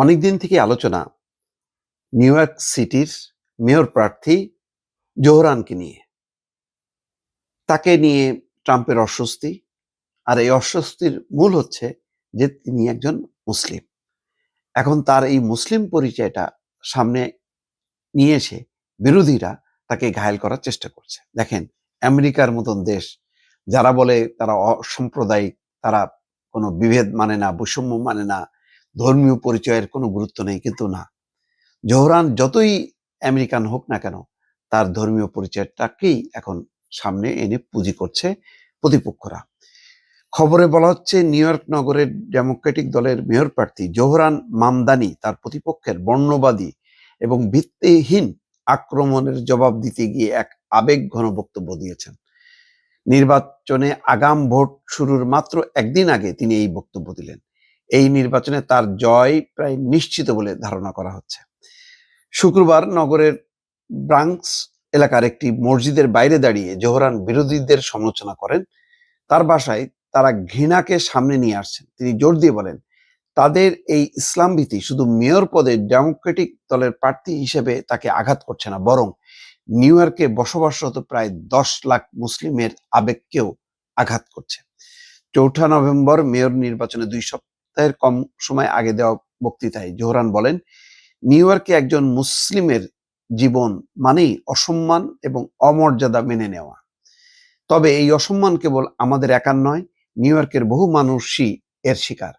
অনেকদিন থেকে আলোচনা নিউ ইয়র্ক সিটির মেয়র প্রার্থী জোহরানকে নিয়ে। তাকে নিয়ে ট্রাম্পের অস্বস্তি, আর এই অস্বস্তির মূল হচ্ছে যে তিনি একজন মুসলিম। এখন তার এই মুসলিম পরিচয়টা সামনে নিয়ে এসে বিরোধীরা তাকে ঘায়েল করার চেষ্টা করছে। দেখেন, আমেরিকার মতন দেশ, যারা বলে তারা অসাম্প্রদায়িক তারা কোনো বিভেদ মানে না, বৈষম্য মানে না ধর্মীয় পরিচয়ের কোনো গুরুত্ব নেই, কিন্তু না। জোহরান যতই আমেরিকান হোক না কেন, তার ধর্মীয় পরিচয়টাকেই এখন সামনে এনে পুঁজি করছে প্রতিপক্ষরা। খবরে বলা হচ্ছে, নিউ ইয়র্ক নগরের ডেমোক্রেটিক দলের মেয়র প্রার্থী জোহরান মামদানি তার প্রতিপক্ষের বর্ণবাদী এবং ভিত্তিহীন আক্রমণের জবাব দিতে গিয়ে এক আবেগ ঘন বক্তব্য দিয়েছেন। নির্বাচনে আগাম ভোট শুরুর মাত্র একদিন আগে তিনি এই বক্তব্য দিলেন। এই নির্বাচনে তার জয় প্রায় নিশ্চিত বলে ধারণা করা হচ্ছে। শুক্রবার নগরের ব্রাঙ্কস এলাকার একটি মসজিদের বাইরে দাঁড়িয়ে জোহরান বিরোধীদের সমালোচনা করেন। তার বাসায় তারা ঘৃণাকে সামনে নিয়ে আসছেন। তিনি জোর দিয়ে বলেন, তাদের এই ইসলাম ভীতি শুধু মেয়র পদে ডেমোক্রেটিক দলের প্রার্থী হিসেবে তাকে আঘাত করছে না, বরং নিউ ইয়র্কে বসবাসরত প্রায় দশ লাখ মুসলিমের আবেগকেও আঘাত করছে। চৌঠা নভেম্বর মেয়র নির্বাচনে দুই সপ্তাহের কম সময় আগে দেওয়া বক্তৃতায় জোহরান বলেন, নিউ ইয়র্কে একজন মুসলিমের জীবন মানেই অসম্মান এবং অমর্যাদা মেনে নেওয়া। তবে এই অসম্মান কেবল আমাদের একার নয়, নিউ ইয়র্কের বহু মানুষই এর শিকার।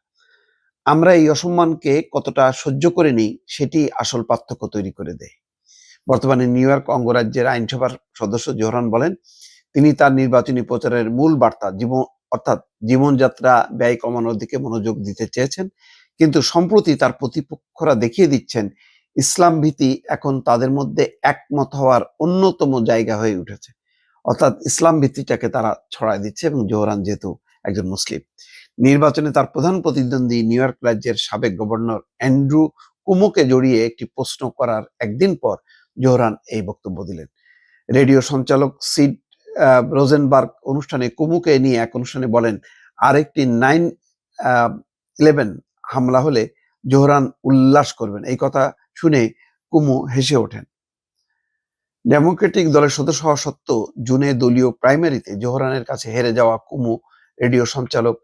আমরা এই অসম্মানকে কতটা সহ্য করে নিই সেটি আসল পার্থক্য তৈরি করে দেয়। বর্তমানে নিউ ইয়র্ক অঙ্গরাজ্যের আইনসভার সদস্য জোহরান বলেন, তিনি তার নির্বাচনী প্রচারের মূল বার্তা জীবন অর্থাৎ জীবনযাত্রা ব্যয় কমানোর দিকে মনোযোগ দিতে চেয়েছেন। কিন্তু সম্প্রতি তার প্রতিপক্ষরা দেখিয়ে দিচ্ছেন, ইসলাম ভীতি এখন তাদের মধ্যে একমত হওয়ার অন্যতম জায়গা হয়ে উঠেছে। অর্থাৎ ইসলাম ভিত্তিটাকে তারা ছড়ায় দিচ্ছে এবং জোহরান যেহেতু একজন মুসলিম। নির্বাচনে তার প্রধান প্রতিদ্বন্দ্বী নিউ ইয়র্ক রাজ্যের সাবেক গভর্নর অ্যান্ড্রু কুমোকে জড়িয়ে একটি প্রশ্ন করার একদিন পর জোহরান এই বক্তব্য দিলেন। রেডিও সঞ্চালক সিড রোজেনবার্গ অনুষ্ঠানে কুমুকে নিয়ে এক অনুষ্ঠানে বলেন, আরেকটি নাইন ইলেভেন হামলা হলে জোহরান উল্লাস করবেন। এই কথা শুনে কুমু হেসে ওঠেন। ডেমোক্রেটিক দলের সদস্য হওয়া সত্ত্বেও জুনে দলীয় প্রাইমারিতে জোহরানের কাছে হেরে যাওয়া কুমু রেডিও সঞ্চালক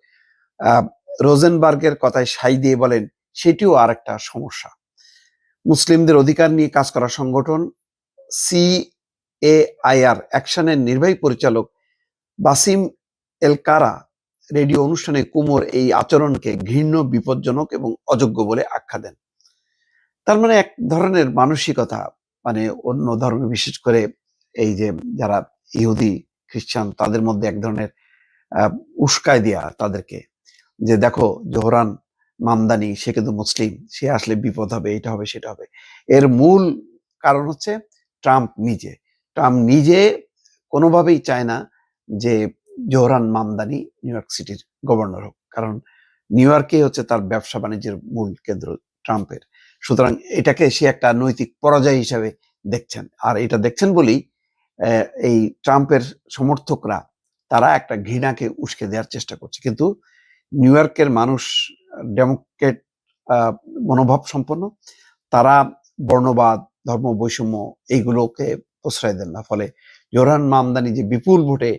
রোজেনবার্গের কথায় সাই দিয়ে বলেন, সেটিও আর একটা সমস্যা। মুসলিমদের অধিকার নিয়ে কাজ করা সংগঠন, সি এ আইআর অ্যাকশনের নির্বাহী পরিচালক বাসিম এলকারা রেডিও অনুষ্ঠানে কুমোর এই আচরণকে ঘৃণ্য, বিপজ্জনক এবং অযোগ্য বলে আখ্যা দেন। তার মানে এক ধরনের মানসিকতা মানে অন্য ধর্মে, বিশেষ করে এই যে যারা ইহুদি, খ্রিস্টান, তাদের মধ্যে এক ধরনের উস্কায় দেয়া তাদেরকে। যে দেখো, জোহরান মামদানি, সে কিন্তু মুসলিম, সে আসলে বিপদ হবে, এটা হবে, সেটা হবে। এর মূল কারণ হচ্ছে ট্রাম্প নিজে। ট্রাম্প নিজে কোনোভাবেই চায় না যে জোহরান মামদানি নিউ ইয়র্ক সিটির গভর্নর হোক। কারণ নিউ ইয়র্কে হচ্ছে তার ব্যবসা বাণিজ্যের মূল কেন্দ্র ট্রাম্পের। সুতরাং এটাকে সে একটা নৈতিক পরাজয় হিসাবে দেখছেন। আর এটা দেখছেন বলেই এই ট্রাম্পের সমর্থকরা, তারা একটা ঘৃণাকে উস্কে দেওয়ার চেষ্টা করছে। কিন্তু নিউ ইয়র্কের মানুষ ডেমোক্রেট মনোভাব সম্পন্ন তারা বর্ণবাদ, ধর্ম বৈষম্য এইগুলোকে প্রশ্রয় দেন না ফলে জোরহান মামদানি যে বিপুল ভোটে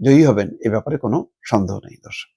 জয়ী হবেন, এ ব্যাপারে কোনো সন্দেহ নেই দর্শক।